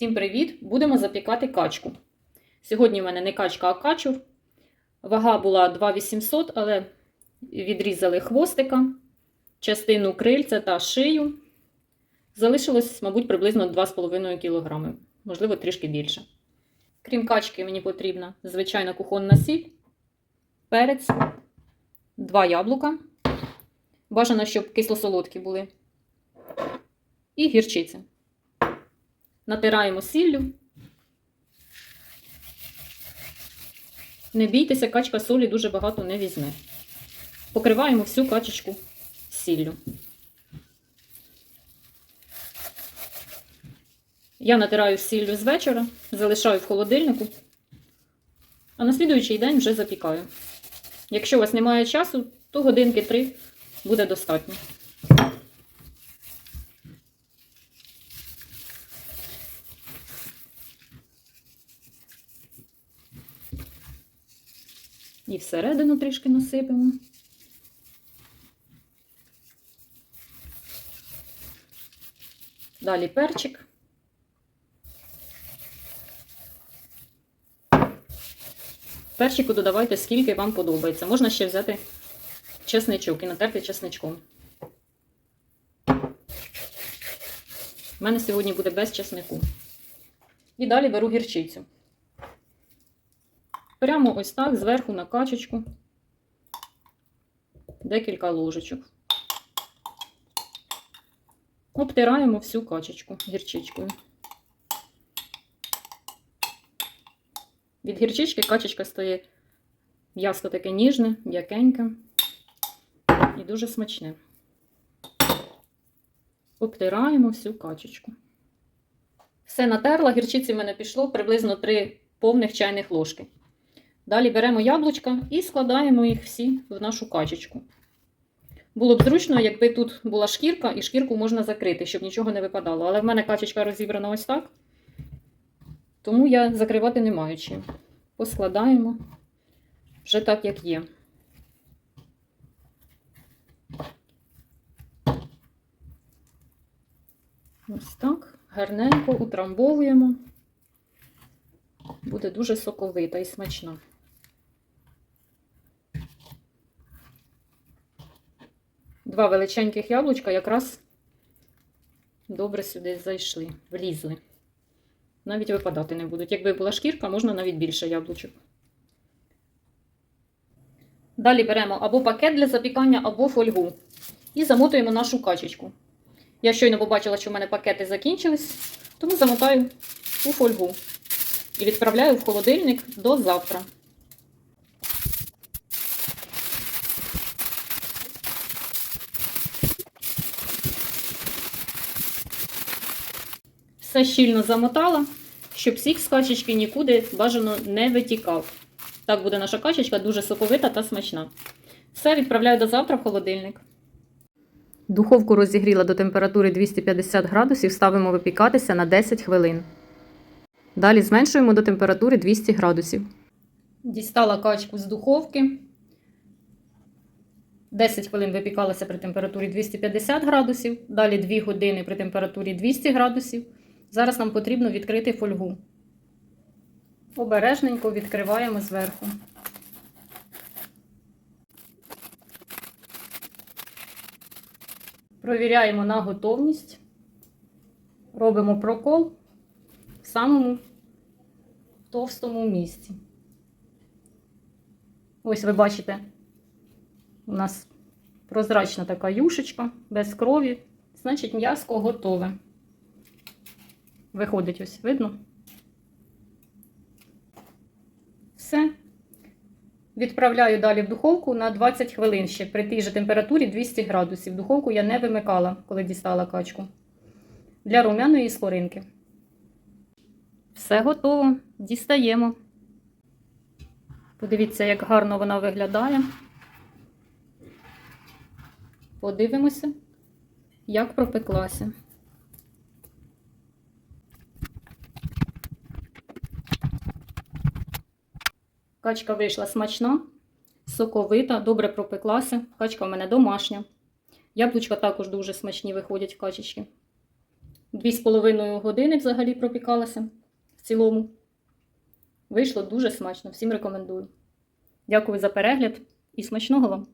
Всім привіт! Будемо запікати качку. Сьогодні в мене не качка, а качур. Вага була 2800, але відрізали хвостика, частину крильця та шию. Залишилось, мабуть, приблизно 2,5 кг, можливо, трішки більше. Крім качки, мені потрібна звичайна кухонна сіль, перець, два яблука. Бажано, щоб кисло-солодкі були. І гірчиця. Натираємо сіллю. Не бійтеся, качка солі дуже багато не візьме. Покриваємо всю качечку сіллю. Я натираю сіллю з вечора, залишаю в холодильнику, а на слідуючий день вже запікаю. Якщо у вас немає часу, то годинки 3 буде достатньо. І всередину трішки насипемо. Далі перчик. Перчику додавайте, скільки вам подобається. Можна ще взяти чесничок і натерти чесничком. У мене сьогодні буде без чеснику. І далі беру гірчицю. Прямо ось так, зверху на качечку. Декілька ложечок. Обтираємо всю качечку гірчичкою. Від гірчички качечка стає м'ясо таке ніжне, м'якеньке і дуже смачне. Обтираємо всю качечку. Все натерла, гірчиці в мене пішло приблизно 3 повних чайних ложки. Далі беремо яблучка і складаємо їх всі в нашу качечку. Було б зручно, якби тут була шкірка, і шкірку можна закрити, щоб нічого не випадало. Але в мене качечка розібрана ось так. Тому я закривати не маю чим. Поскладаємо вже так, як є. Ось так. Гарненько утрамбовуємо. Буде дуже соковита і смачна. Два величеньких яблучка якраз добре сюди зайшли, влізли. Навіть випадати не будуть. Якби була шкірка, можна навіть більше яблучок. Далі беремо або пакет для запікання, або фольгу. І замотуємо нашу качечку. Я щойно побачила, що в мене пакети закінчились, тому замотаю у фольгу і відправляю в холодильник до завтра. Все щільно замотала, щоб сік з качечки нікуди бажано не витікав. Так буде наша качечка дуже соковита та смачна. Все відправляю до завтра в холодильник. Духовку розігріла до температури 250 градусів, ставимо випікатися на 10 хвилин. Далі зменшуємо до температури 200 градусів. Дістала качку з духовки. 10 хвилин випікалася при температурі 250 градусів. Далі 2 години при температурі 200 градусів. Зараз нам потрібно відкрити фольгу. Обережненько відкриваємо зверху. Провіряємо на готовність. Робимо прокол в самому товстому місці. Ось ви бачите, у нас прозрачна така юшечка без крові. Значить, м'яско готове. Виходить, ось, видно? Все. Відправляю далі в духовку на 20 хвилин ще при тій же температурі 200 градусів. Духовку я не вимикала, коли дістала качку. Для румяної скоринки. Все готово. Дістаємо. Подивіться, як гарно вона виглядає. Подивимося, як пропеклася. Качка вийшла смачна, соковита, добре пропеклася. Качка в мене домашня. Яблучка також дуже смачні виходять в качечки. Дві з половиною години взагалі пропікалася в цілому. Вийшло дуже смачно, всім рекомендую. Дякую за перегляд і смачного вам!